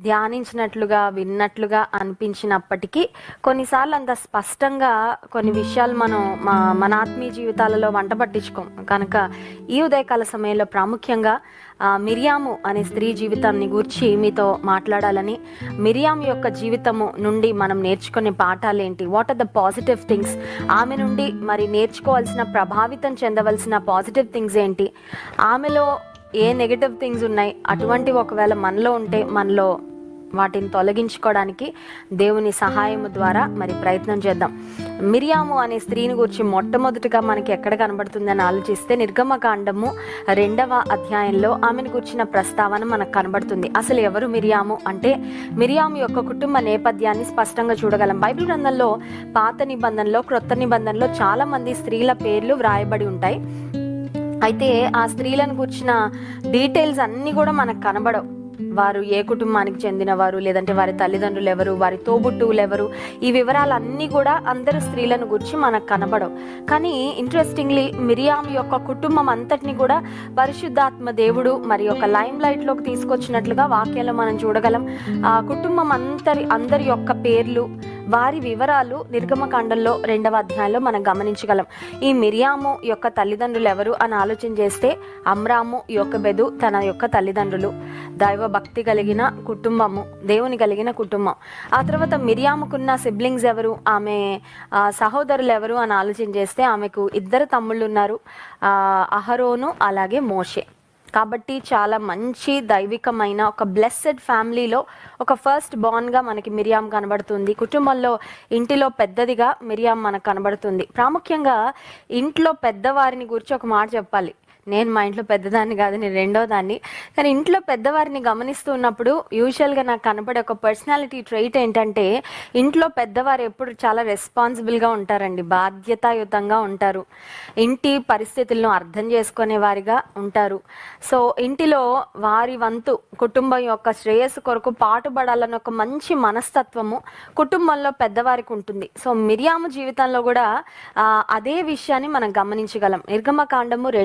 ధ్యానించినట్లుగా విన్నట్లుగా అనిపించినప్పటికీ కొన్నిసార్లు అంత స్పష్టంగా కొన్ని విషయాలు మనం మా మన ఆత్మీయ జీవితాలలో వంట పట్టించుకోం. కనుక ఈ ఉదయకాల సమయంలో ప్రాముఖ్యంగా మిరియాము అనే స్త్రీ జీవితాన్ని గూర్చి మీతో మాట్లాడాలని మిరియాము యొక్క జీవితము నుండి మనం నేర్చుకునే పాఠాలు ఏంటి what are the positive things ఆమె నుండి మరి నేర్చుకోవాల్సిన ప్రభావితం చెందవలసిన పాజిటివ్ థింగ్స్ ఏంటి? ఆమెలో ఏ నెగటివ్ థింగ్స్ ఉన్నాయి? అటువంటి ఒకవేళ మనలో ఉంటే మనలో వాటిని తొలగించుకోవడానికి దేవుని సహాయము ద్వారా మరి ప్రయత్నం చేద్దాం. మిరియాము అనే స్త్రీని గురించి మొట్టమొదటిగా మనకి ఎక్కడ కనబడుతుందని ఆలోచిస్తే నిర్గమకాండము రెండవ అధ్యాయంలో ఆమెను గురించిన ప్రస్తావన మనకు కనబడుతుంది. అసలు ఎవరు మిరియాము? అంటే మిరియాము యొక్క కుటుంబ నేపథ్యాన్ని స్పష్టంగా చూడగలం. బైబిల్ గ్రంథంలో పాత నిబంధనలో క్రొత్త నిబంధనలో చాలా మంది స్త్రీల పేర్లు వ్రాయబడి ఉంటాయి. అయితే ఆ స్త్రీలను కూర్చిన డీటెయిల్స్ అన్నీ కూడా మనకు కనబడవు. వారు ఏ కుటుంబానికి చెందినవారు లేదంటే వారి తల్లిదండ్రులు ఎవరు వారి తోబుట్టువులు ఎవరు ఈ వివరాలన్నీ కూడా అందరు స్త్రీలను గురించి మనకు కనబడవు. కానీ ఇంట్రెస్టింగ్లీ మిరియాం యొక్క కుటుంబం అంతటిని కూడా పరిశుద్ధాత్మ దేవుడు మరి ఒక లైమ్ లైట్లోకి తీసుకొచ్చినట్లుగా వాక్యాలు మనం చూడగలం. ఆ కుటుంబం అంతరి అందరి యొక్క పేర్లు వారి వివరాలు నిర్గమకాండంలో రెండవ అధ్యాయంలో మనం గమనించగలం. ఈ మిరియాము యొక్క తల్లిదండ్రులు ఎవరు అని ఆలోచన చేస్తే అమ్రాము యొక్కబెదు తన యొక్క తల్లిదండ్రులు. దైవ భక్తి కలిగిన కుటుంబము దేవుని కలిగిన కుటుంబం. ఆ తర్వాత మిరియాముకున్న సిబ్లింగ్స్ ఎవరు? ఆమె సహోదరులు ఎవరు అని ఆలోచన చేస్తే ఆమెకు ఇద్దరు తమ్ముళ్ళు ఉన్నారు. అహరోను అలాగే మోషే. కాబట్టి చాలా మంచి దైవికమైన ఒక బ్లెస్సెడ్ ఫ్యామిలీలో ఒక ఫస్ట్ బాన్గా మనకి మిరియాం కనబడుతుంది. కుటుంబంలో ఇంటిలో పెద్దదిగా మిరియాం మనకు కనబడుతుంది. ప్రాముఖ్యంగా ఇంట్లో పెద్దవారిని గురించి ఒక మాట చెప్పాలి. నేను మా ఇంట్లో పెద్దదాన్ని కాదు నేను రెండో దాన్ని కానీ ఇంట్లో పెద్దవారిని గమనిస్తూ ఉన్నప్పుడు యూజువల్గా నాకు కనబడే ఒక పర్సనాలిటీ ట్రైట్ ఏంటంటే ఇంట్లో పెద్దవారు ఎప్పుడు చాలా రెస్పాన్సిబుల్గా ఉంటారండి బాధ్యతాయుతంగా ఉంటారు. ఇంటి పరిస్థితులను అర్థం చేసుకునే వారిగా ఉంటారు. సో ఇంటిలో వారి వంతు కుటుంబం యొక్క శ్రేయస్సు కొరకు పాటుపడాలన్న ఒక మంచి మనస్తత్వము కుటుంబంలో పెద్దవారికి ఉంటుంది. సో మిరియాము జీవితంలో కూడా అదే విషయాన్ని మనం గమనించగలం. నిర్గమకాండము రెండు